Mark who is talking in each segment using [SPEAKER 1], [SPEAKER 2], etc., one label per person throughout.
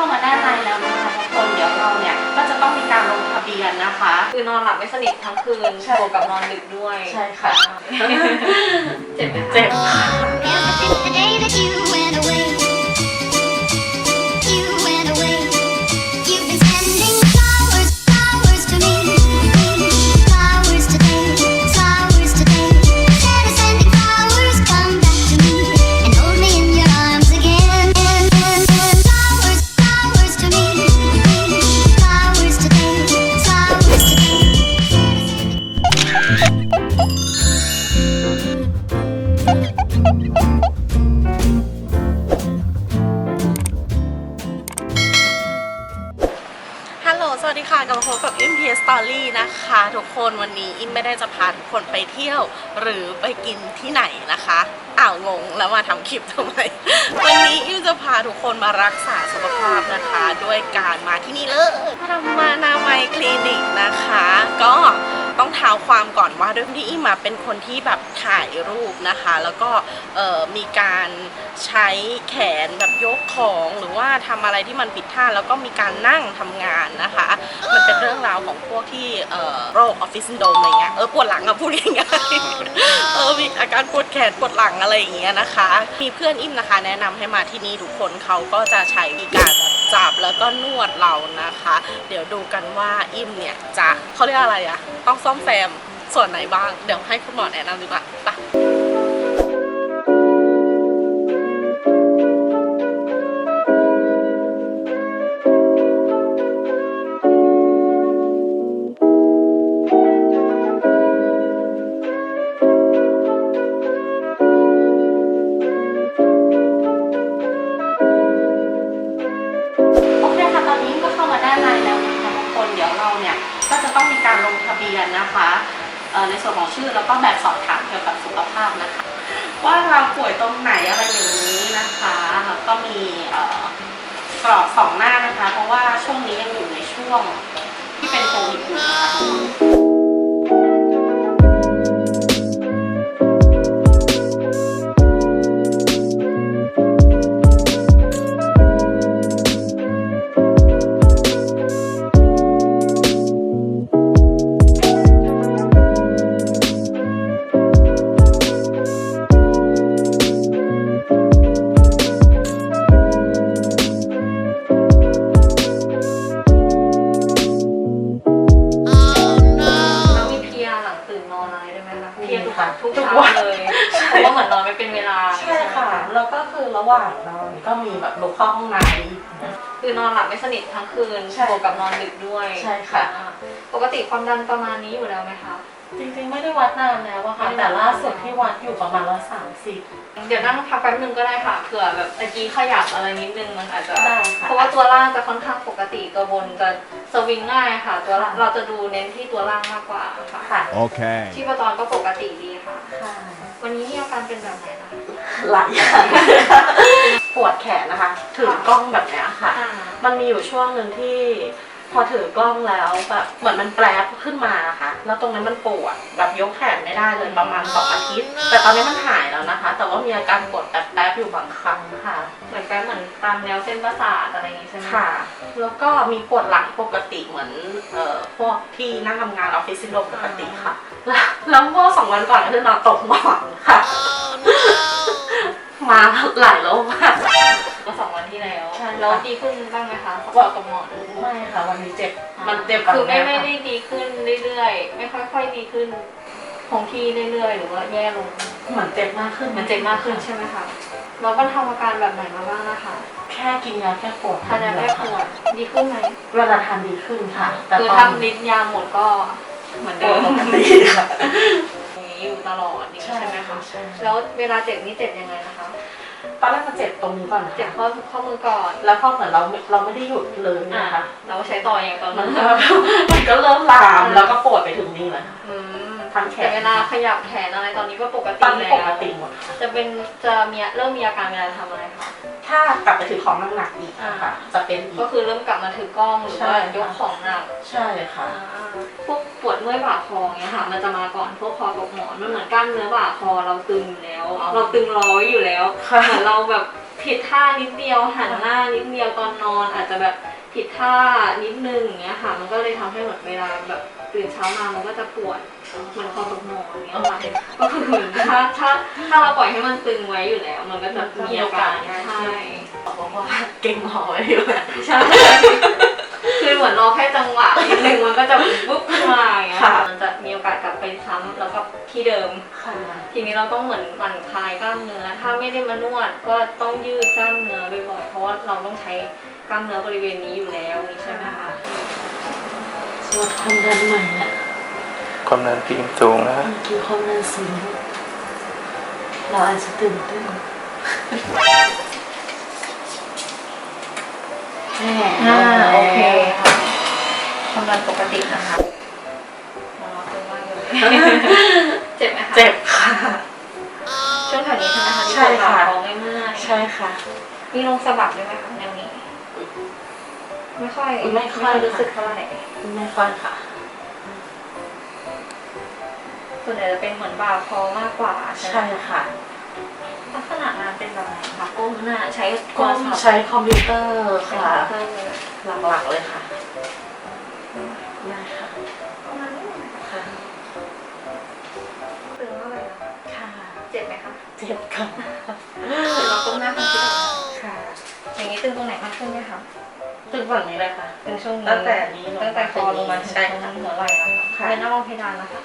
[SPEAKER 1] เข้ามาด้านในแล้วนะคะทุกคนเดี๋ยวเราเนี่ยก็จะต้องมีการลงทะเบียนนะคะ
[SPEAKER 2] คือนอนหลับไม่สนิททั้งคืน
[SPEAKER 1] ใช่
[SPEAKER 2] บวกกับนอนดึกด้วย
[SPEAKER 1] ใช่ค่ะ
[SPEAKER 2] เจ็บไหมคะ
[SPEAKER 1] เจ็บค่ะ
[SPEAKER 3] The day that you
[SPEAKER 1] กลับมาพบกับอิมพียสตอรี่นะคะ ทุกคนวันนี้อิมไม่ได้จะพาทุกคนไปเที่ยว หรือไปกินที่ไหนนะคะอ้าวงงแล้วมาทำคลิปทำไม วันนี้อิมจะพาทุกคนมารักษาสุขภาพนะคะ ด้วยการมาที่นี่เลยธรรมานามัยคลินิกนะคะ ก็ ต้องเท้าความก่อนว่าด้วยที่อิมมาเป็นคนที่แบบถ่ายรูปนะคะ แล้วก็มีการใช้แขนแบบยกของหรือว่าทำอะไรที่มันผิดท่าแล้วก็มีการนั่งทำงานนะคะ มันเป็นเรื่องราวของพวกที่โรคออฟฟิศซินโดมอะไรเงี้ยเออปวดหลังอะพูดง่ายๆเออมีอาการปวดแขนปวดหลังอะไรอย่างเงี้ยนะคะ มีเพื่อนอิมนะคะ แนะนำให้มาที่นี่ทุกคนเขาก็จะใช้วิธีการ จับแล้วก็นวดเรานะคะ เดี๋ยวดูกันว่าอิ่มเนี่ยจะเขาเรียกอะไรอะต้องซ่อมแซมส่วนไหนบ้าง เดี๋ยวให้คุณหมอแนะนำดีกว่าไป ในส่วนของชื่อแล้วก็แบบสอบถามเกี่ยวกับสุขภาพนะคะ ว่าเราป่วยตรงไหนอะไรอย่างนี้นะคะแล้วก็มีเอ่อกรอบสองหน้านะคะ เพราะว่าช่วงนี้ยังอยู่ในช่วงที่เป็นโควิดอยู่นะคะ ห้องน้ำอีกนะ
[SPEAKER 2] คือนอนหลับไม่สนิททั้งคืน
[SPEAKER 1] ใช่
[SPEAKER 2] บวกกับนอนดึกด้วย
[SPEAKER 1] ใช่ค่ะ
[SPEAKER 2] อ่าปกติความดันประมาณนี้อยู่แล้วไหมคะ
[SPEAKER 1] จริงๆ ไม่ได้วัดนานแล้วอะค่ะ แต่ล่าสุดที่วัดอยู่ประมาณร้อยสามสิบ
[SPEAKER 2] เดี๋ยวนั่งพักแป๊บนึงก็ได้ค่ะเผื่อแบบตะกี้ขยับอะไรนิดนึงมันอาจจะ
[SPEAKER 1] ได้ค่ะ
[SPEAKER 2] เพราะว่าตัวล่างจะค่อนข้างปกติตัวบนจะสวิงง่ายค่ะ ตัวล่างเราจะดูเน้นที่ตัวล่างมากกว่าค่ะ
[SPEAKER 1] ค่ะ
[SPEAKER 4] Okay.
[SPEAKER 2] ชีพจรก็ปกติดีค่ะ
[SPEAKER 1] ค่ะ
[SPEAKER 2] วันนี้มีอาการเป็นแบบไหนคะ
[SPEAKER 1] หลายอย่างป วดแขนนะคะ ถือกล้องแบบเนี้ยค่ะ
[SPEAKER 2] อ่า
[SPEAKER 1] มันมีอยู่ช่วงหนึ่งที่พอถือกล้องแล้วแบบเหมือนมันแปรบขึ้นมาค่ะ แล้วตรงนั้นมันปวดแบบยกแขนไม่ได้เลยประมาณสองอาทิตย์ แต่ตอนนี้มันหายแล้วนะคะ แต่ว่ามีอาการปวดแป๊บๆอยู่บางครั้งค่ะ
[SPEAKER 2] เหมือนกันเหมือนตามแนวเส้นประสาทอะไรอย่างงี้ใช่ไหม
[SPEAKER 1] ค่ะ แล้วก็มีปวดหลังปกติเหมือนเอ่อพวกที่นั่งทำงานออฟฟิศซินโดรมปกติค่ะ แล้วแล้วเมื่อสองวันก่อนก็คือนอนตกหมอนค่ะ มาหลายโรคมาก
[SPEAKER 2] เมื่อสองวันที่แล้ว
[SPEAKER 1] ใช่ค่ะ
[SPEAKER 2] แล้วดีขึ้นบ้างไหมคะพอกับหมอน
[SPEAKER 1] ไม่ค่ะวันนี้เจ็บมันเจ็บ
[SPEAKER 2] คือไม่
[SPEAKER 1] แบบ
[SPEAKER 2] ไม่
[SPEAKER 1] เนี้ย
[SPEAKER 2] ได้ดีขึ้นเรื่อยๆ ไม่ค่อยๆดีขึ้นคงที่เรื่อยๆ หรือว่าแย่ลง
[SPEAKER 1] เหมือนเจ็บมากขึ้น
[SPEAKER 2] มันเจ็บมากขึ้นใช่ไหมคะเราก็ทำอาการแบบไหนมาบ้างนะคะ
[SPEAKER 1] แค่กินยาแก้ปวด
[SPEAKER 2] ทานยาแก้ปวดดีขึ้นไหม
[SPEAKER 1] เวลาทานดีขึ้นค่ะแต่
[SPEAKER 2] คือ
[SPEAKER 1] ตอน
[SPEAKER 2] ทำลิตรยาหมดก็เหมือน
[SPEAKER 1] ป
[SPEAKER 2] เดิ
[SPEAKER 1] วด
[SPEAKER 2] ม
[SPEAKER 1] ปกติค่ะ
[SPEAKER 2] อย่าง นี้อยู่ตลอดอย่างนี้
[SPEAKER 1] ใช่
[SPEAKER 2] ใช่ไหมคะ
[SPEAKER 1] ใช่
[SPEAKER 2] แล้วเวลาเจ็บนี่เจ็บยังไงนะคะ
[SPEAKER 1] ตอนแรกมันเจ็บตรงนี้ก่อนนะ
[SPEAKER 2] เจ็บ
[SPEAKER 1] คะ
[SPEAKER 2] ข้อข้อมือก่อน
[SPEAKER 1] แล้วพอเหมือนเราเราไม่ได้หยุดเลย
[SPEAKER 2] อ่า
[SPEAKER 1] นะคะ
[SPEAKER 2] เราใช้ต่ออย่างตอน
[SPEAKER 1] มั
[SPEAKER 2] นั้นน
[SPEAKER 1] ก็มันก็เริ่มลามแล้วก็ปวดไปถึงนี่เลยค่ะ
[SPEAKER 2] อืม
[SPEAKER 1] ทั้งแขน
[SPEAKER 2] แต่เวลาขยับแขนอะไรตอนนี้ก็ปก
[SPEAKER 1] ต
[SPEAKER 2] ติ
[SPEAKER 1] อนนี้
[SPEAKER 2] แล้ว
[SPEAKER 1] ปกติหมดค่ะ
[SPEAKER 2] จะเป็นจะมีเริ่มมีอาการเวลาทำอะไรคะ
[SPEAKER 1] ถ้ากลับไปถือของหนักๆอีกนะคะจะเป็นอี
[SPEAKER 2] ก็
[SPEAKER 1] ก
[SPEAKER 2] คือเริ่มกลับมาถือกล้องหรือ
[SPEAKER 1] ใช่
[SPEAKER 2] ว่า
[SPEAKER 1] ค่ะ
[SPEAKER 2] ยกของหนัก
[SPEAKER 1] ใช่ค่ะ
[SPEAKER 2] พวกปวดเมื่อยบ่าคอเงี้ยค่ะ มันจะมาก่อนพวกคอกับหมอนมันเหมือนกล้ามเนื้อบ่าคอเราตึงอยู่แล้ว
[SPEAKER 1] อ๋อ
[SPEAKER 2] เราตึงร้อยอยู่แล้ว
[SPEAKER 1] ค่ะ
[SPEAKER 2] เหมือนเราแบบผิดท่านิดเดียวหันหน้านิดเดียวตอนนอน อาจจะแบบผิดท่านิดนึงอย่างเงี้ยค่ะ มันก็เลยทำให้เหมือนเวลาแบบ ตื่นเช้ามามันก็จะปวดเหมือนคอตกหมอนอย่างเงี้ยค่ะก็คือเหมือนถ้าถ้าถ้าเราปล่อยให้มันตึงไว้อยู่แล้ว มันก็จะมีอาการใช่
[SPEAKER 1] บอกว่าเก่งหอไว้อยู่นะ
[SPEAKER 2] ใช่คือเหมือนรอแค่จังหวะนิดนึงมันก็จะปุ๊บขึ้นมาอย่างเงี้ยค่ะมันจะมีโอกาสกลับไปซ้ำแล้วก็ที่เดิม
[SPEAKER 1] ค่ะ
[SPEAKER 2] ทีนี้เราต้องเหมือนหมั่นคลายกล้ามเนื้อถ้าไม่ได้มานวดก็ต้องยืดกล้ามเนื้อบ่อยๆเพราะว่าเราต้องใช้กล้ามเนื้อบริเวณนี้อยู่แล้วนี่ใช่ไหมคะ
[SPEAKER 1] ส วดความดันใหม่อะ
[SPEAKER 4] ความดันพีมสูงนะ
[SPEAKER 1] เมื่อกี้ความดันสูงเราอาจจะตื่นเต้นแหม
[SPEAKER 2] อ่าโอเคค่ะความดันปกตินะคะอ๋อตึงมากเลยเจ็บไหมคะ
[SPEAKER 1] เจ็บค่ะ
[SPEAKER 2] ช่วงแถวนี้ใช่ไหมคะที่
[SPEAKER 1] ใช่ค่ะ
[SPEAKER 2] ปวดหลังท้องไม่เมื่อย
[SPEAKER 1] ใช่ค่ะ
[SPEAKER 2] มีลงสะบักด้วยไหมคะแนวนี้ ไม่ค่อย
[SPEAKER 1] ไม่ค่อย
[SPEAKER 2] รู้สึกเท่าไหร่
[SPEAKER 1] ไม่ค่อยค่ะ
[SPEAKER 2] ส่วนใหญ่จะเป็นเหมือนบ่าคอมากกว่าใช่ไหม
[SPEAKER 1] ใช่ค่ะ
[SPEAKER 2] ลักษณะงานเป็นแบบไหนคะก้มหน้าใช้
[SPEAKER 1] ก็
[SPEAKER 2] โทรศัพท์
[SPEAKER 1] ใช้คอมพิวเตอร์
[SPEAKER 2] ใช้
[SPEAKER 1] ค่ะ
[SPEAKER 2] คอมพิวเตอร์
[SPEAKER 1] หลักๆเลยค่ะได้ค่ะ
[SPEAKER 2] ประมาณนี้
[SPEAKER 1] ค่ะ
[SPEAKER 2] ตึงเท่าไหร่นะคะ
[SPEAKER 1] ค่ะ
[SPEAKER 2] เจ็บไหมคะ
[SPEAKER 1] เจ็บค่ะ
[SPEAKER 2] เดี๋ยวเราก้มหน้าคนที่เรา
[SPEAKER 1] ค่ะ
[SPEAKER 2] อย่างนี้ตึงตรงไหนมากขึ้นไหมคะ
[SPEAKER 1] ตึงฝั่งนี้เลยค่ะ
[SPEAKER 2] ตึงช่วงนี้
[SPEAKER 1] ตั้งแต่นี้ลงมา
[SPEAKER 2] ตั้งแต่คอลงมาถึง
[SPEAKER 1] ใช่
[SPEAKER 2] ตรง
[SPEAKER 1] ค่ะ
[SPEAKER 2] หัวไหล่นะคะ
[SPEAKER 1] ค่ะ
[SPEAKER 2] เป็นหน้ามองเพดานนะคะ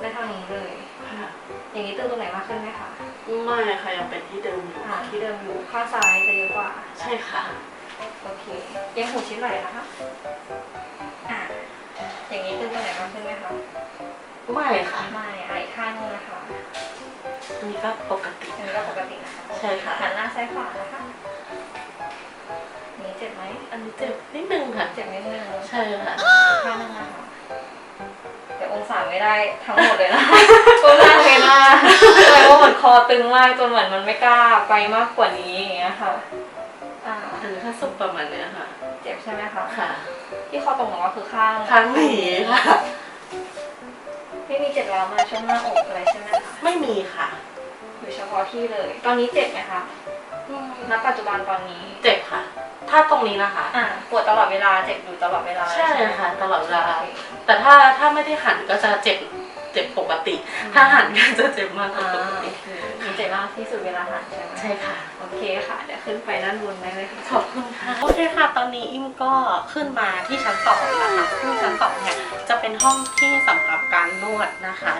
[SPEAKER 2] ได้เท่านี้เลย
[SPEAKER 1] ค่ะ
[SPEAKER 2] อย่างนี้ตึงตรงไหนมากขึ้นไหมคะ
[SPEAKER 1] ไม่ค่ะยังเป็นที่เดิมอยู่
[SPEAKER 2] อ่าที่เดิมอยู่ข้างซ้ายจะเยอะกว่า
[SPEAKER 1] ใช่ค่ะ
[SPEAKER 2] โอเคเยังหูชิ้นไหล่นะคะอ่าอย่างนี้ตึงตรงไหนมากขึ้นไหมคะ
[SPEAKER 1] ไม่ค่ะ
[SPEAKER 2] ไม่อะอีกข้างนึงนะคะ
[SPEAKER 1] อันนี้ก็ปกติ
[SPEAKER 2] อันนี้ก็ปกตินะคะ
[SPEAKER 1] ใช่ค่ะ
[SPEAKER 2] หันหน้าซ้ายขวานะคะ นี่เจ็บไหม
[SPEAKER 1] อันนี้เจ็บนิดนึงค่ะ
[SPEAKER 2] เจ็บนิดนึง
[SPEAKER 1] ใช่ค่ะ
[SPEAKER 2] อีกข้างนึงนะคะแต่องศาไม่ได้ทั้งหมดเลยนะก้มหน้าเงยหน้าเลยว่าเหมือนคอตึงมากจนเหมือนมันไม่กล้าไปมากกว่านี้อย่างเงี้ยค่ะ อ่า
[SPEAKER 1] อันนี้ถ้าสุกประมาณเนี้ยค่ะ
[SPEAKER 2] เจ็บใช่ไหมคะ
[SPEAKER 1] ค่ะ
[SPEAKER 2] ที่คอตรงหนูก็คือข้าง
[SPEAKER 1] ครั้งนี้ค่ะ
[SPEAKER 2] ไม่มีเจ็บร้าวมาช่วงหน้าอกอะไรใช่ไหมคะ
[SPEAKER 1] ไม่มีค่ะ
[SPEAKER 2] อยู่เฉพาะที่เลย ตอนนี้เจ็บไหมคะณปัจจุบันตอนนี้
[SPEAKER 1] เจ็บค่ะ ถ้าตรงนี้นะคะ
[SPEAKER 2] อ่าปวดตลอดเวลาเจ็บอยู่ตลอดเวลา
[SPEAKER 1] ใช่
[SPEAKER 2] ไหม
[SPEAKER 1] ค่ะ ตลอดเวลา แต่ถ้าถ้าไม่ได้หันก็จะเจ็บเจ็บปกติ ถ้าหันก็จะเจ็บมากก
[SPEAKER 2] อ่า
[SPEAKER 1] ว่าปก
[SPEAKER 2] โอ
[SPEAKER 1] ติ
[SPEAKER 2] เคมีเจ็บมากที่สุดเวลาหันใช่ไหม
[SPEAKER 1] ใช่ค่ะ
[SPEAKER 2] โอเคค่ะเดี๋ยวขึ้นไปด้านบนได้เลยค่ะ
[SPEAKER 1] ขอบคุณค่ะ โอเคค่ะ ตอนนี้อิมก็ขึ้นมาที่ชั้นสองนะคะซึ่งชั้นสองเนี่ยจะเป็นห้องที่สำหรับการนวดนะคะ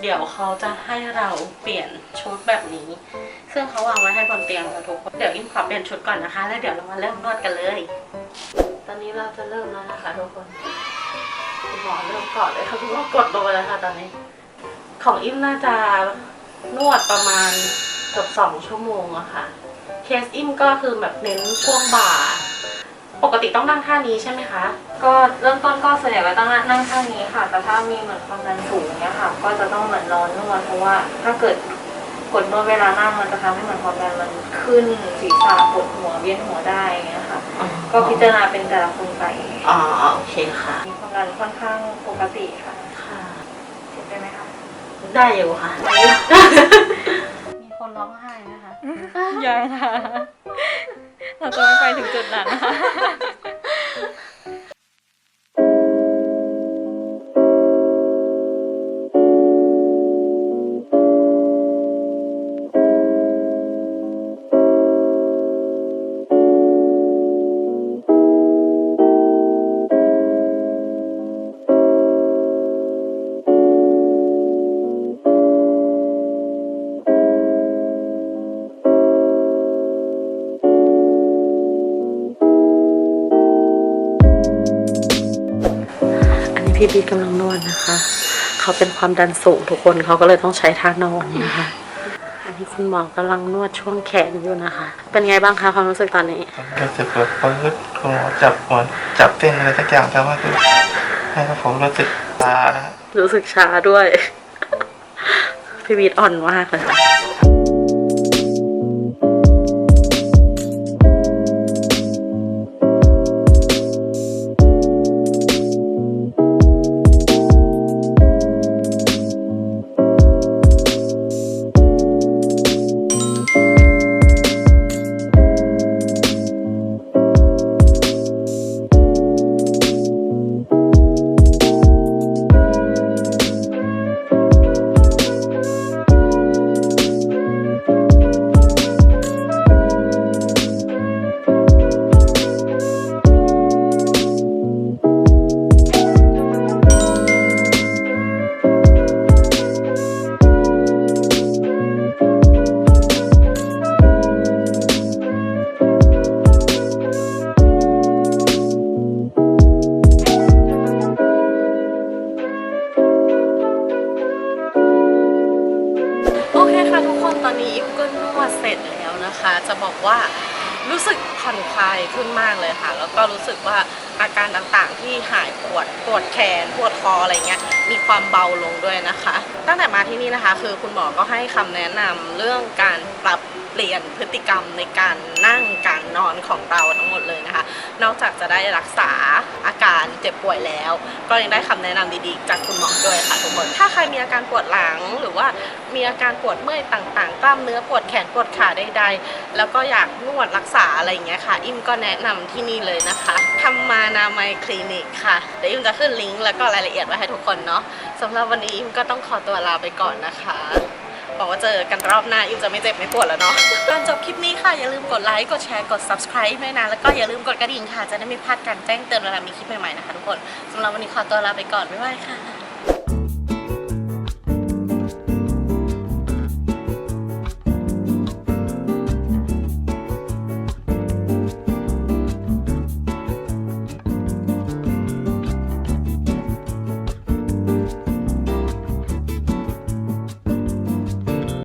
[SPEAKER 1] เดี๋ยวเขาจะให้เราเปลี่ยนชุดแบบนี้ ซึ่งเขาวางไว้ให้บนเตียงค่ะทุกคนเดี๋ยวอิมขอเปลี่ยนชุดก่อนนะคะ แล้วเดี๋ยวเรามาเริ่มนวดกันเลย ตอนนี้เราจะเริ่มแล้วนะคะทุกคนคุณหมอเริ่มก่อนเลยค่ะคุณหมอกดลงไปแล้วค่ะตอนนี้ ของอิมน่าจะนวดประมาณเกือบสองชั่วโมงอะค่ะ เคสอิมก็คือแบบเน้นช่วงบ่า ปกติต้องนั่งท่านี้ใช่ไหมคะ
[SPEAKER 2] ก็เริ่มต้นก็ส่วนใหญ่ก็ต้องนั่งข้านี้ค่ะ แต่ถ้ามีเหมือนความดันสูงเนี่ยค่ะ ก็จะต้องเหมือนนอนนวดเพราะว่าถ้าเกิด กดนวดเวลานั่งมันจะทำให้เหมือนความดันมันขึ้นศีรษะปวดหัวเวียนหัวได้อย่างเงี้ยค่ะ ก็พิจารณาเป็นแต่ละคนไป
[SPEAKER 1] อ๋อโอเคค่ะ
[SPEAKER 2] มีความดันค่อนข้างปกติค่ะ
[SPEAKER 1] ค่ะ
[SPEAKER 2] เจ็บได้ไหมคะ
[SPEAKER 1] ได้อยู่ค่ะ
[SPEAKER 2] มีคนร้องไห้ไหมคะ ยังค่ะ เราจะไม่ไปถึงจุดนั้นนะคะ
[SPEAKER 1] พี่บีกำลังนวดนะคะ เขาเป็นความดันสูงทุกคนเขาก็เลยต้องใช้ท่านอนนะคะ อันนี้คุณหมอกำลังนวดช่วงแขนอยู่นะคะ เป็นไงบ้างคะความรู้สึกตอนนี้
[SPEAKER 4] รู้สึกแบบปื๊ดคุณหมอจับหัวจับเส้นอะไรสักอย่างแต่ว่าคือให้ผมรู้สึกตานะฮะ
[SPEAKER 1] รู้สึกช้าด้วย พี่บีดอ่อนมากเลยค่ะาย ต่างๆ ที่หายปวดปวดแขนปวดคออะไรเงี้ยมีความเบาลงด้วยนะคะ ตั้งแต่มาที่นี่นะคะ คือคุณหมอก็ให้คำแนะนำเรื่องการปรับ เปลี่ยนพฤติกรรมในการนั่งการนอนของเราทั้งหมดเลยนะคะ นอกจากจะได้รักษาอาการเจ็บป่วยแล้ว ก็ยังได้คำแนะนำดีๆ จากคุณหมอด้วยค่ะทุกคน ถ้าใครมีอาการปวดหลังหรือว่ามีอาการปวดเมื่อยต่างๆ กล้ามเนื้อปวดแขนปวดขาใดๆ แล้วก็อยากนวดรักษาอะไรอย่างเงี้ยค่ะ อิมก็แนะนำที่นี่เลยนะคะธรรมานามัยคลินิกค่ะเดี๋ยวอิมจะขึ้นลิงก์แล้วก็รายละเอียดไว้ให้ทุกคนเนาะสำหรับวันนี้อิมก็ต้องขอตัวลาไปก่อนนะคะ บอกว่าเจอกันรอบหน้าอิมจะไม่เจ็บไม่ปวดแล้วเนาะก่อนจบคลิปนี้ค่ะ อย่าลืมกดไลค์ กดแชร์ กด subscribe ด้วยนะ แล้วก็อย่าลืมกดกระดิ่งค่ะ จะได้ไม่พลาดการแจ้งเตือนเวลามีคลิปใหม่ๆนะคะทุกคนสำหรับวันนี้ขอตัวลาไปก่อน บ๊ายบายค่ะ